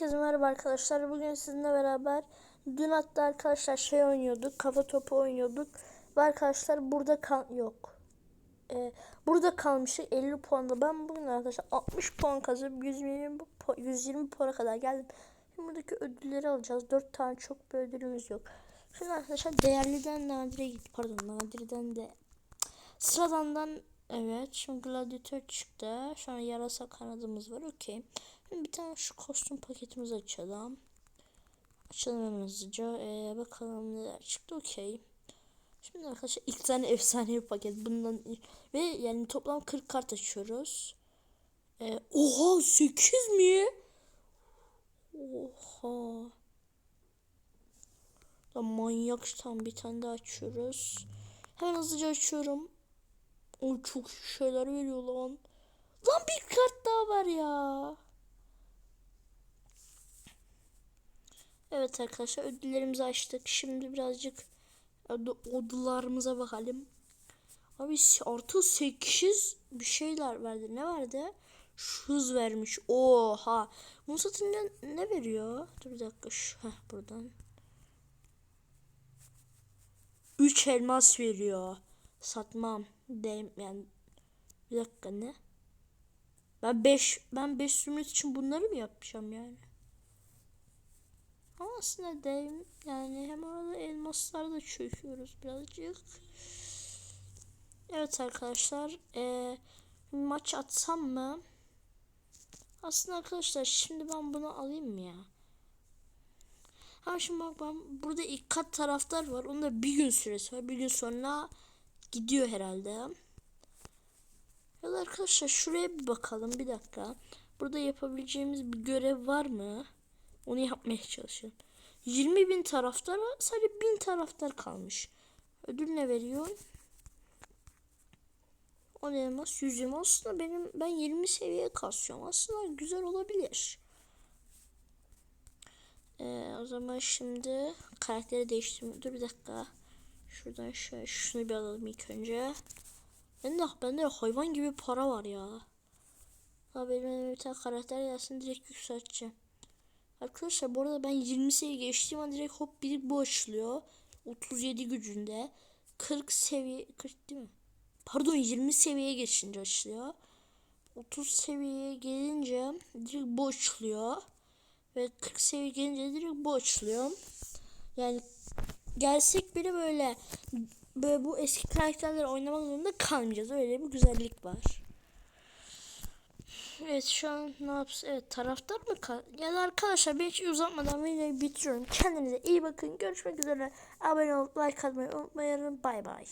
Herkese merhaba arkadaşlar. Bugün sizinle beraber dün hatta arkadaşlar şey oynuyorduk. Kafa topu oynuyorduk. Ve arkadaşlar burada kal yok. Ee, burada kalmıştık 50 puanda. Ben bugün arkadaşlar 60 puan kazanıp 120 pu- 120 puana kadar geldim. Şimdi buradaki ödülleri alacağız. 4 tane çok bir ödülümüz yok. Şimdi arkadaşlar değerliden nadire git. Pardon nadirden de sıradandan evet. Şimdi gladyatör çıktı. Şu an yarasa kanadımız var. Okey. Bir tane şu kostüm paketimizi açalım. Açalım hızlıca. Ee, bakalım neler çıktı. Okey. Şimdi arkadaşlar ilk tane efsane bir paket. Bundan ve yani toplam 40 kart açıyoruz. Ee, oha 8 mi? Oha. Da manyak tam bir tane daha açıyoruz. Hemen hızlıca açıyorum. O çok şeyler veriyor lan. Lan bir kart daha var ya. Evet arkadaşlar ödüllerimizi açtık. Şimdi birazcık od- odalarımıza bakalım. Abi artı 8 bir şeyler verdi. Ne verdi? Hız vermiş. Oha. Bunu satınca ne veriyor? Dur bir dakika. Şu, heh, buradan. 3 elmas veriyor. Satmam. Deyim yani. Bir dakika ne? Ben 5 ben 5 zümrüt için bunları mı yapacağım yani? Ama aslında deyim yani hem orada elmasları da çöküyoruz birazcık. Evet arkadaşlar eee, maç atsam mı? Aslında arkadaşlar şimdi ben bunu alayım mı ya? Ha şimdi bak ben burada ilk kat taraftar var. Onda bir gün süresi var. Bir gün sonra gidiyor herhalde. Ya da arkadaşlar şuraya bir bakalım bir dakika. Burada yapabileceğimiz bir görev var mı? Onu yapmaya çalışıyorum. 20 bin taraftar var. Sadece 1000 taraftar kalmış. Ödül ne veriyor? O elmas 100 elmas. Aslında benim ben 20 seviye kasıyorum. Aslında güzel olabilir. Ee, o zaman şimdi karakteri değiştirme. Dur bir dakika. Şuradan şöyle şunu bir alalım ilk önce. Bende, bende hayvan gibi para var ya. Ha benim bir tane karakter gelsin direkt yükselteceğim. Arkadaşlar bu arada ben 20 seviye geçtiğim an direkt hop bir bu açılıyor. 37 gücünde. 40 seviye 40 değil mi? Pardon 20 seviyeye geçince açılıyor. 30 seviyeye gelince direkt bu açılıyor. Ve 40 seviye gelince direkt bu açılıyor. Yani gelsek bile böyle böyle bu eski karakterleri oynamak zorunda kalmayacağız. Öyle bir güzellik var. Evet şu an ne yapsın? Evet taraftar mı kal? Yani arkadaşlar ben hiç uzatmadan videoyu bitiriyorum. Kendinize iyi bakın. Görüşmek üzere. Abone olup like atmayı unutmayın. Bay bay.